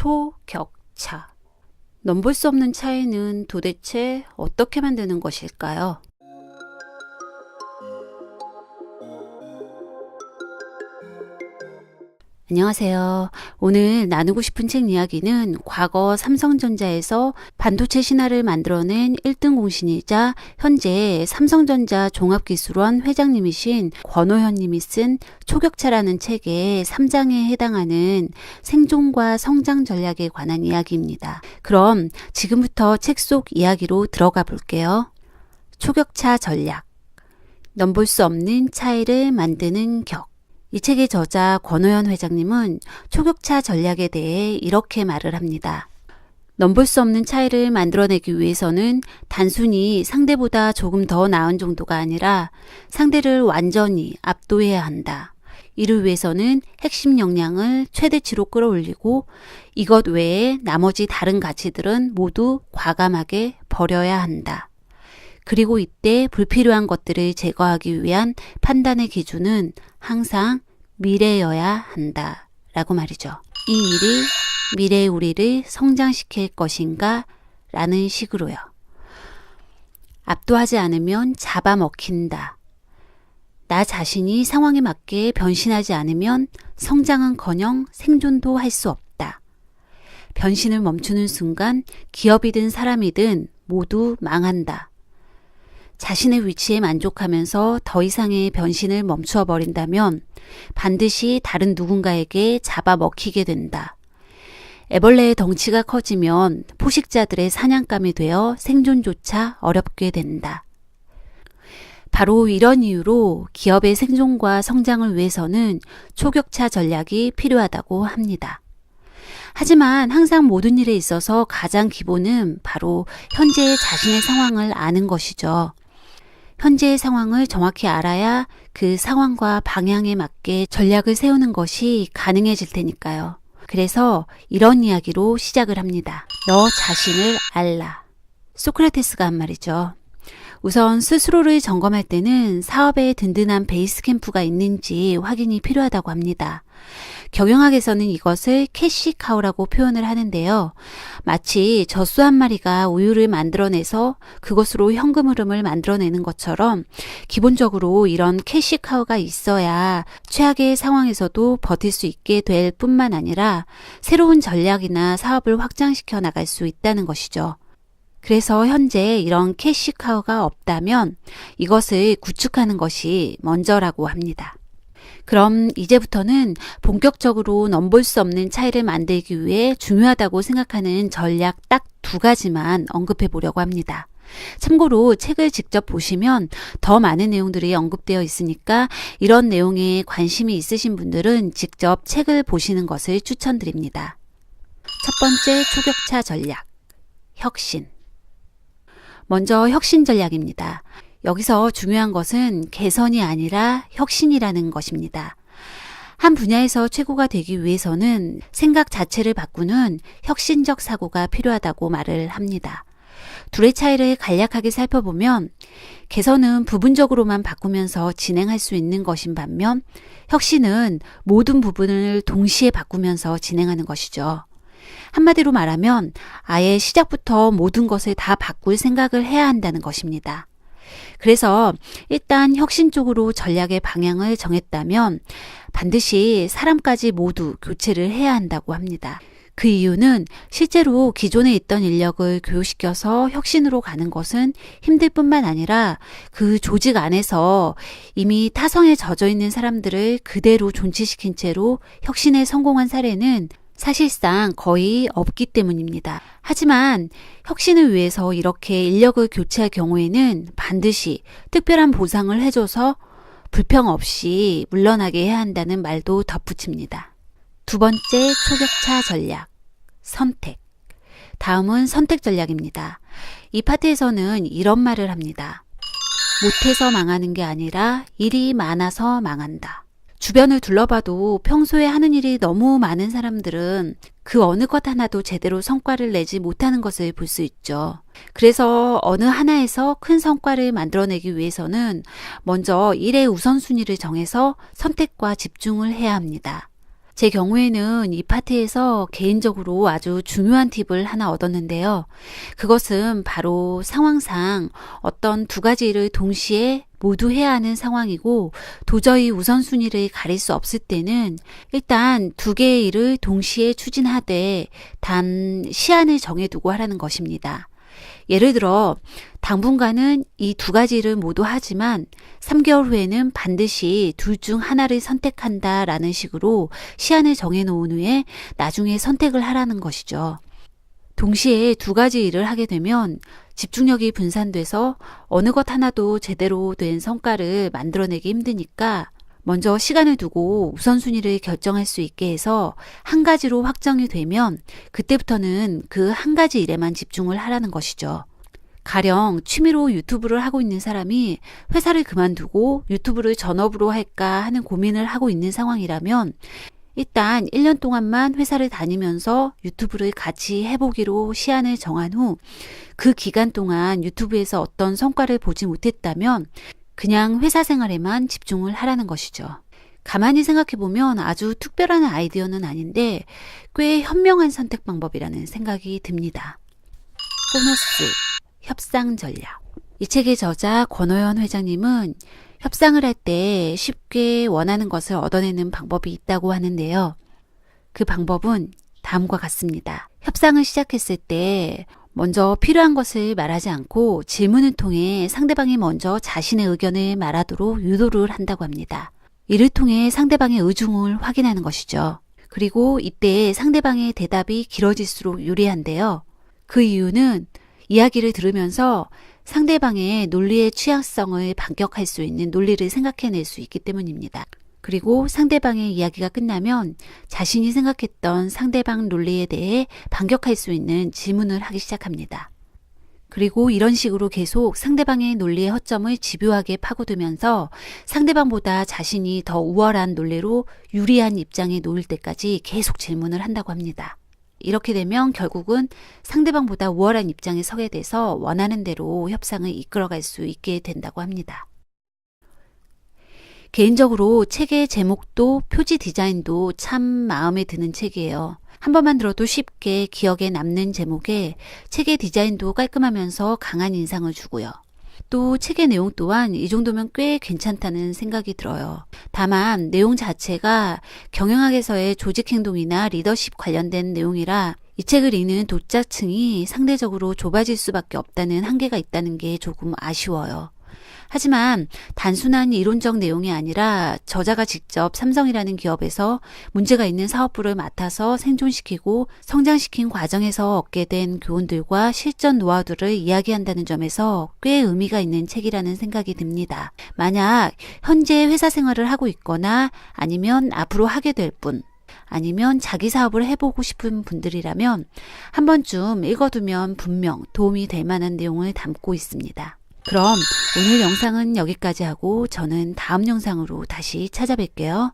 초격차. 넘볼 수 없는 차이는 도대체 어떻게 만드는 것일까요? 안녕하세요. 오늘 나누고 싶은 책 이야기는 과거 삼성전자에서 반도체 신화를 만들어낸 1등 공신이자 현재 삼성전자 종합기술원 회장님이신 권호현 님이 쓴 초격차라는 책의 3장에 해당하는 생존과 성장 전략에 관한 이야기입니다. 그럼 지금부터 책 속 이야기로 들어가 볼게요. 초격차 전략. 넘볼 수 없는 차이를 만드는 격. 이 책의 저자 권호연 회장님은 초격차 전략에 대해 이렇게 말을 합니다. 넘볼 수 없는 차이를 만들어내기 위해서는 단순히 상대보다 조금 더 나은 정도가 아니라 상대를 완전히 압도해야 한다. 이를 위해서는 핵심 역량을 최대치로 끌어올리고 이것 외에 나머지 다른 가치들은 모두 과감하게 버려야 한다. 그리고 이때 불필요한 것들을 제거하기 위한 판단의 기준은 항상 미래여야 한다. 라고 말이죠. 이 일이 미래의 우리를 성장시킬 것인가? 라는 식으로요. 압도하지 않으면 잡아먹힌다. 나 자신이 상황에 맞게 변신하지 않으면 성장은 커녕 생존도 할 수 없다. 변신을 멈추는 순간 기업이든 사람이든 모두 망한다. 자신의 위치에 만족하면서 더 이상의 변신을 멈추어 버린다면 반드시 다른 누군가에게 잡아먹히게 된다. 애벌레의 덩치가 커지면 포식자들의 사냥감이 되어 생존조차 어렵게 된다. 바로 이런 이유로 기업의 생존과 성장을 위해서는 초격차 전략이 필요하다고 합니다. 하지만 항상 모든 일에 있어서 가장 기본은 바로 현재의 자신의 상황을 아는 것이죠. 현재의 상황을 정확히 알아야 그 상황과 방향에 맞게 전략을 세우는 것이 가능해질 테니까요. 그래서 이런 이야기로 시작을 합니다. 너 자신을 알라. 소크라테스가 한 말이죠. 우선 스스로를 점검할 때는 사업에 든든한 베이스 캠프가 있는지 확인이 필요하다고 합니다. 경영학에서는 이것을 캐시카우라고 표현을 하는데요. 마치 젖소 한 마리가 우유를 만들어내서 그것으로 현금 흐름을 만들어내는 것처럼 기본적으로 이런 캐시카우가 있어야 최악의 상황에서도 버틸 수 있게 될 뿐만 아니라 새로운 전략이나 사업을 확장시켜 나갈 수 있다는 것이죠. 그래서 현재 이런 캐시카우가 없다면 이것을 구축하는 것이 먼저라고 합니다. 그럼 이제부터는 본격적으로 넘볼 수 없는 차이를 만들기 위해 중요하다고 생각하는 전략 딱 두 가지만 언급해 보려고 합니다. 참고로 책을 직접 보시면 더 많은 내용들이 언급되어 있으니까 이런 내용에 관심이 있으신 분들은 직접 책을 보시는 것을 추천드립니다. 첫 번째 초격차 전략. 혁신. 먼저 혁신 전략입니다. 여기서 중요한 것은 개선이 아니라 혁신이라는 것입니다. 한 분야에서 최고가 되기 위해서는 생각 자체를 바꾸는 혁신적 사고가 필요하다고 말을 합니다. 둘의 차이를 간략하게 살펴보면 개선은 부분적으로만 바꾸면서 진행할 수 있는 것인 반면 혁신은 모든 부분을 동시에 바꾸면서 진행하는 것이죠. 한마디로 말하면 아예 시작부터 모든 것을 다 바꿀 생각을 해야 한다는 것입니다. 그래서 일단 혁신 쪽으로 전략의 방향을 정했다면 반드시 사람까지 모두 교체를 해야 한다고 합니다. 그 이유는 실제로 기존에 있던 인력을 교육시켜서 혁신으로 가는 것은 힘들 뿐만 아니라 그 조직 안에서 이미 타성에 젖어 있는 사람들을 그대로 존치시킨 채로 혁신에 성공한 사례는 사실상 거의 없기 때문입니다. 하지만 혁신을 위해서 이렇게 인력을 교체할 경우에는 반드시 특별한 보상을 해줘서 불평 없이 물러나게 해야 한다는 말도 덧붙입니다. 두 번째 초격차 전략. 선택. 다음은 선택 전략입니다. 이 파트에서는 이런 말을 합니다. 못해서 망하는 게 아니라 일이 많아서 망한다. 주변을 둘러봐도 평소에 하는 일이 너무 많은 사람들은 그 어느 것 하나도 제대로 성과를 내지 못하는 것을 볼 수 있죠. 그래서 어느 하나에서 큰 성과를 만들어내기 위해서는 먼저 일의 우선순위를 정해서 선택과 집중을 해야 합니다. 제 경우에는 이 파트에서 개인적으로 아주 중요한 팁을 하나 얻었는데요. 그것은 바로 상황상 어떤 두 가지 일을 동시에 모두 해야 하는 상황이고 도저히 우선순위를 가릴 수 없을 때는 일단 두 개의 일을 동시에 추진하되 단 시한을 정해두고 하라는 것입니다. 예를 들어 당분간은 이 두 가지를 모두 하지만 3개월 후에는 반드시 둘 중 하나를 선택한다 라는 식으로 시한을 정해 놓은 후에 나중에 선택을 하라는 것이죠. 동시에 두 가지 일을 하게 되면 집중력이 분산돼서 어느 것 하나도 제대로 된 성과를 만들어내기 힘드니까 먼저 시간을 두고 우선순위를 결정할 수 있게 해서 한 가지로 확정이 되면 그때부터는 그 한 가지 일에만 집중을 하라는 것이죠. 가령 취미로 유튜브를 하고 있는 사람이 회사를 그만두고 유튜브를 전업으로 할까 하는 고민을 하고 있는 상황이라면 일단 1년 동안만 회사를 다니면서 유튜브를 같이 해보기로 시한을 정한 후 그 기간 동안 유튜브에서 어떤 성과를 보지 못했다면 그냥 회사 생활에만 집중을 하라는 것이죠. 가만히 생각해보면 아주 특별한 아이디어는 아닌데 꽤 현명한 선택 방법이라는 생각이 듭니다. 보너스, 협상 전략. 이 책의 저자 권호연 회장님은 협상을 할 때 쉽게 원하는 것을 얻어내는 방법이 있다고 하는데요. 그 방법은 다음과 같습니다. 협상을 시작했을 때 먼저 필요한 것을 말하지 않고 질문을 통해 상대방이 먼저 자신의 의견을 말하도록 유도를 한다고 합니다. 이를 통해 상대방의 의중을 확인하는 것이죠. 그리고 이때 상대방의 대답이 길어질수록 유리한데요. 그 이유는 이야기를 들으면서 상대방의 논리의 취약성을 반격할 수 있는 논리를 생각해낼 수 있기 때문입니다. 그리고 상대방의 이야기가 끝나면 자신이 생각했던 상대방 논리에 대해 반격할 수 있는 질문을 하기 시작합니다. 그리고 이런 식으로 계속 상대방의 논리의 허점을 집요하게 파고들면서 상대방보다 자신이 더 우월한 논리로 유리한 입장에 놓일 때까지 계속 질문을 한다고 합니다. 이렇게 되면 결국은 상대방보다 우월한 입장에 서게 돼서 원하는 대로 협상을 이끌어갈 수 있게 된다고 합니다. 개인적으로 책의 제목도 표지 디자인도 참 마음에 드는 책이에요. 한 번만 들어도 쉽게 기억에 남는 제목에 책의 디자인도 깔끔하면서 강한 인상을 주고요. 또 책의 내용 또한 이 정도면 꽤 괜찮다는 생각이 들어요. 다만 내용 자체가 경영학에서의 조직 행동이나 리더십 관련된 내용이라 이 책을 읽는 독자층이 상대적으로 좁아질 수밖에 없다는 한계가 있다는 게 조금 아쉬워요. 하지만 단순한 이론적 내용이 아니라 저자가 직접 삼성이라는 기업에서 문제가 있는 사업부를 맡아서 생존시키고 성장시킨 과정에서 얻게 된 교훈들과 실전 노하우들을 이야기한다는 점에서 꽤 의미가 있는 책이라는 생각이 듭니다. 만약 현재 회사 생활을 하고 있거나 아니면 앞으로 하게 될 분, 아니면 자기 사업을 해보고 싶은 분들이라면 한 번쯤 읽어두면 분명 도움이 될 만한 내용을 담고 있습니다. 그럼 오늘 영상은 여기까지 하고 저는 다음 영상으로 다시 찾아뵐게요.